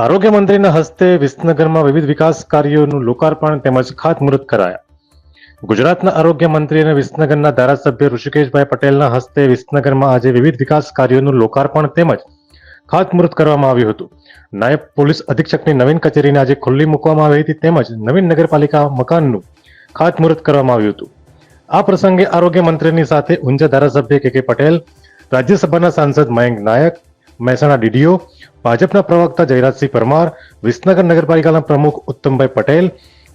આરોગ્ય મંત્રીના હસ્તે વિસનગરમાં વિવિધ વિકાસ કાર્યોનું લોકાર્પણ તેમજ ખાતમુહૂર્ત કરાયા. ગુજરાતના આરોગ્ય મંત્રી અને વિસનગરના ધારાસભ્ય ઋષિકેશભાઈ પટેલના હસ્તે વિસનગરમાં આજે વિવિધ વિકાસ કાર્યોનું લોકાર્પણ તેમજ ખાતમુહૂર્ત કરવામાં આવ્યું હતું. નાયબ પોલીસ અધિક્ષકની નવીન કચેરીને આજે ખુલ્લી મૂકવામાં આવી હતી તેમજ નવીન નગરપાલિકા મકાનનું ખાતમુહૂર્ત કરવામાં આવ્યું હતું. આ પ્રસંગે આરોગ્ય મંત્રીની સાથે ઊંઝા ધારાસભ્ય કે કે પટેલ, રાજ્યસભાના સાંસદ મયંક નાયક મહેસાણા ડીડીઓ, ભાજપના પ્રવક્તા જયરાજસિંહ પરમાર, વિસનગર નગરપાલિકાના પ્રમુખ ઉત્તમભાઈ પટેલ,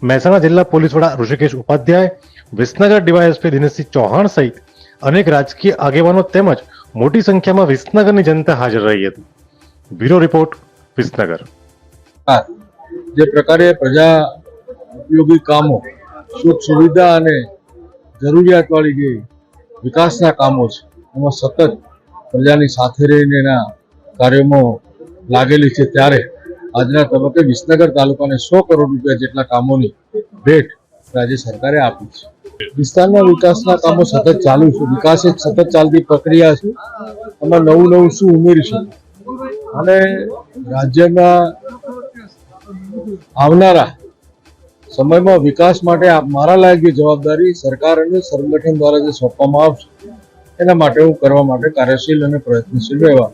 મહેસાણા જિલ્લા પોલીસ વડા ઋષિકેશ ઉપાધ્યાય, વિસનગર ડીવાયએસપી દિનેશસિંહ ચૌહાણ સહિત અનેક રાજકીય આગેવાનો તેમજ મોટી સંખ્યામાં વિસનગરની જનતા હાજર રહી હતી. Bureau report, Visnagar. જે પ્રકારે પ્રજા ઉપયોગી કામો, સુખ સુવિધા અને જરૂરિયાતવાળી જે વિકાસના કામો છે, એમાં સતત પ્રજાની સાથે રહીને એના કાર્યોમાં લાગેલી છે ત્યારે આજના તબક્કે વિસનગર તાલુકાને સો કરોડ રૂપિયા જેટલા કામોની ભેટ રાજ્ય સરકારે આપી છે. વિસ્તારના વિકાસના કામો સતત ચાલુ છે. વિકાસ એક સતત ચાલતી પ્રક્રિયા છે. એમાં નવું નવું શું ઉમેરીશું? અને રાજ્યના આવનારા સમયમાં વિકાસ માટે મારા લાયક જવાબદારી સરકાર અને સંગઠન દ્વારા જે સોંપવામાં આવશે, એના માટે હું કરવા માટે કાર્યશીલ અને પ્રયત્નશીલ રહેવા